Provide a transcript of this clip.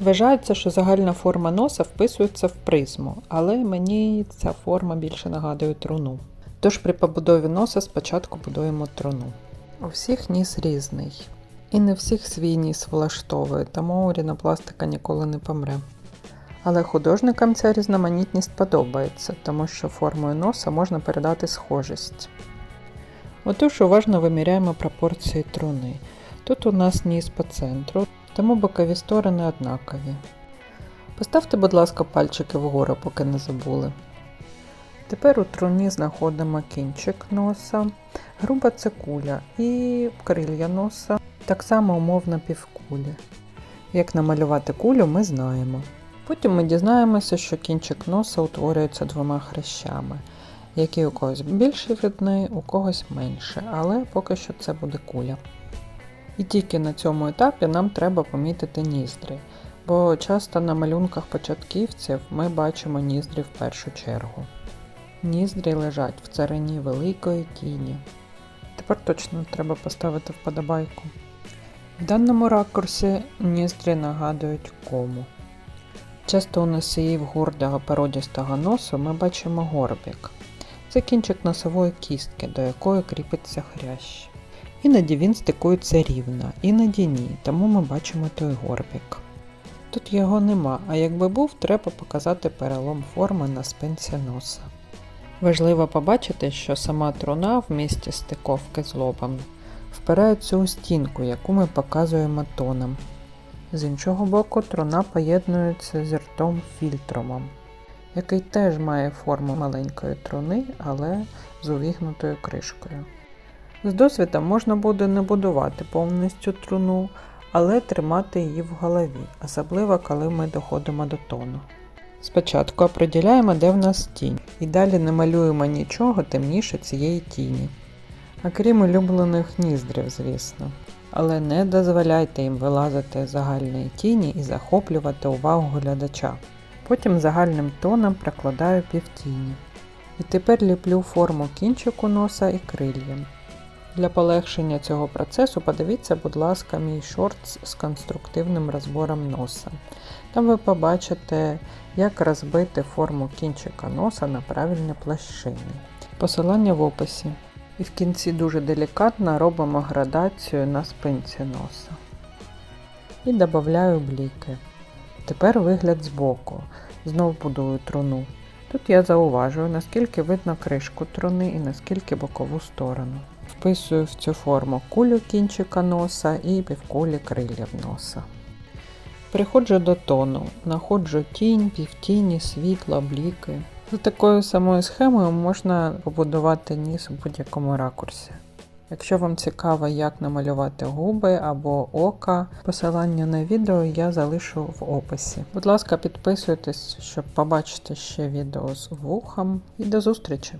Вважається, що загальна форма носа вписується в призму, але мені ця форма більше нагадує труну. Тож при побудові носа спочатку будуємо труну. У всіх ніс різний. І не всіх свій ніс влаштовує, тому рінопластика ніколи не помре. Але художникам ця різноманітність подобається, тому що формою носа можна передати схожість. Отож уважно виміряємо пропорції труни. Тут у нас ніс по центру, тому бокові сторони однакові. Поставте, будь ласка, пальчики вгору, поки не забули. Тепер у труні знаходимо кінчик носа, груба це куля і крилья носа, так само умовно півкулі. Як намалювати кулю, ми знаємо. Потім ми дізнаємося, що кінчик носа утворюється двома хрещами, які у когось більше видні, у когось менше, але поки що це буде куля. І тільки на цьому етапі нам треба помітити ніздри, бо часто на малюнках початківців ми бачимо ніздрі в першу чергу. Ніздрі лежать в царині великої тіні. Тепер точно треба поставити вподобайку. В даному ракурсі ніздрі нагадують кому. Часто у носіїв гордого породістого носу ми бачимо горбик. Це кінчик носової кістки, до якої кріпиться хрящ. Іноді він стикується рівно, іноді ні, тому ми бачимо той горбик. Тут його нема, а якби був, треба показати перелом форми на спинці носа. Важливо побачити, що сама труна в місці стиковки з лобом впирається у стінку, яку ми показуємо тоном. З іншого боку, труна поєднується з ртом фільтромом, який теж має форму маленької труни, але з увігнутою кришкою. З досвідом можна буде не будувати повністю труну, але тримати її в голові, особливо коли ми доходимо до тону. Спочатку определяємо, де в нас тінь, і далі не малюємо нічого темніше цієї тіні. Окрім улюблених ніздрів, звісно. Але не дозволяйте їм вилазити з загальної тіні і захоплювати увагу глядача. Потім загальним тоном прокладаю півтіні. І тепер ліплю форму кінчику носа і крильям. Для полегшення цього процесу подивіться, будь ласка, мій шортс з конструктивним розбором носа. Там ви побачите, як розбити форму кінчика носа на правильні площини. Посилання в описі. І в кінці дуже делікатно робимо градацію на спинці носа. І додаю бліки. Тепер вигляд збоку. Знов будую труну. Тут я зауважую, наскільки видно кришку труни і наскільки бокову сторону. Вписую в цю форму кулю кінчика носа і півкулі крилів носа. Приходжу до тону, знаходжу тінь, півтіні, світло, бліки. За такою самою схемою можна побудувати ніс у будь-якому ракурсі. Якщо вам цікаво, як намалювати губи або ока, посилання на відео я залишу в описі. Будь ласка, підписуйтесь, щоб побачити ще відео з вухом. І до зустрічі!